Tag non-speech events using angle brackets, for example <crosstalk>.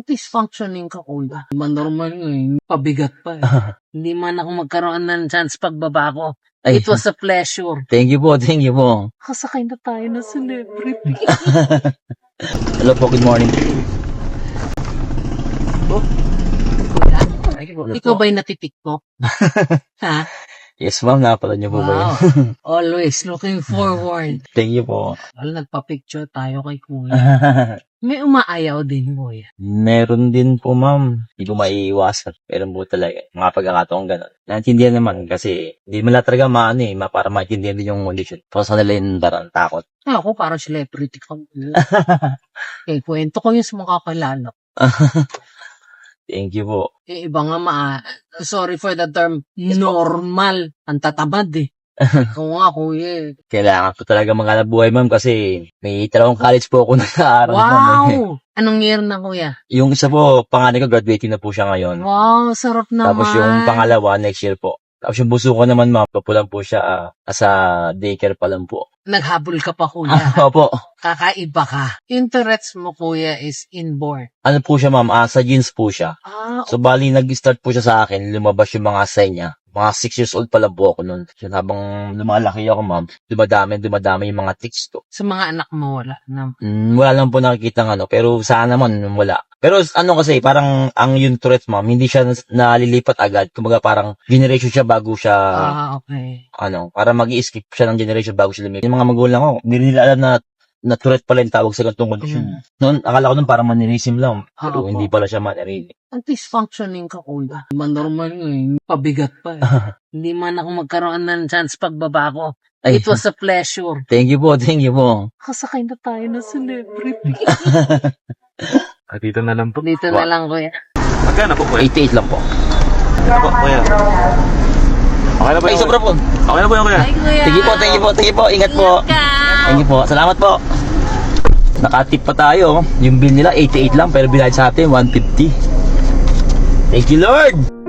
At least functioning ka, kuya. Man normal nga eh. Pabigat pa eh. <laughs> Hindi man ako magkaroon ng chance pagbaba ko. Ay, It was a pleasure. thank you po, thank you po. Kasakay na tayo na celebrity. <laughs> Hello po, good morning. kuya, Thank you po. ikaw ba'y natitiktok? <laughs> ha? Yes, ma'am, napala niyo po ba Wow. yun? <laughs> Always looking forward. thank you po. Well, nagpa-picture tayo kay kuya. <laughs> May umaayaw din, kuya. Meron din po, ma'am. Hindi ko maiiwasan. Meron po talaga. Mga pagkakataong gano'n. Naintindihan naman kasi hindi mo lang talaga maano eh, ma- para maintindihan din yung condition. Sa nila yung darang takot. Ako parang celebrity ka. kuya. <laughs> Kaya kwento ko yung sa mga kakilala. Thank you po. Eh, iba nga ma... Sorry for the term, normal. Ang tatamad eh. <laughs> Ikaw nga, kuya. eh. Kailangan ko talaga maghanap buhay, ma'am, kasi may dalawang college po ako <laughs> nag-aaral. ma'am, eh. Wow! Anong year na, kuya? Yung isa po, panganay ko, graduating na po siya ngayon. Wow, sarap naman. Tapos yung pangalawa, next year po. Tapos yung buso ko naman, ma'am, papulan po siya ah, as a daycare pa lang po. Naghabol ka pa, kuya. <laughs> Opo. Kakaiba ka. Interests mo, kuya, is inborn. Ano po siya, ma'am? Ah, sa jeans po siya. Ah, So, bali, nag-start po siya sa akin. Lumabas yung mga sign niya. Mga 6 years old pa lang po ako noon. So, habang lumalaki ako, ma'am, dumadami, dumadami yung mga tics ko. sa mga anak mo, wala na. Mm, wala lang po nakikita ng ano. Pero sana naman, wala. Pero ano kasi, parang ang yung Tourette, ma'am, hindi siya nalilipat agad. Kumbaga, parang generation siya bago siya, Ah, okay. ano, para mag skip siya ng generation bago siya lumipat. Yung mga magulang ko, hindi nila alam na na Tourette pala yung tawag sa ganitong kondisyon. Noon, akala ko nun parang mannerism lang. Pero Ah, hindi pala siya mannerism. At least functioning ka, kuya. Man normal nga eh. Pabigat pa eh. <laughs> Hindi man ako magkaroon ng chance pagbaba ko. Ay, It was a pleasure. thank you po, thank you po. Kasakay na tayo na celebrity. At <laughs> dito na lang po. Dito na lang, kuya. Magkano po, kuya? 88 lang po. Ano po, kuya? Okay na po Ay, sobra po. Okay na po kuya. kuya. Thank you po, thank you po, thank you po. Ingat po. Thank you po. Salamat po. Nakatip pa tayo. Yung bill nila, 88 lang, pero binayad sa atin, 150. Thank you, Lord!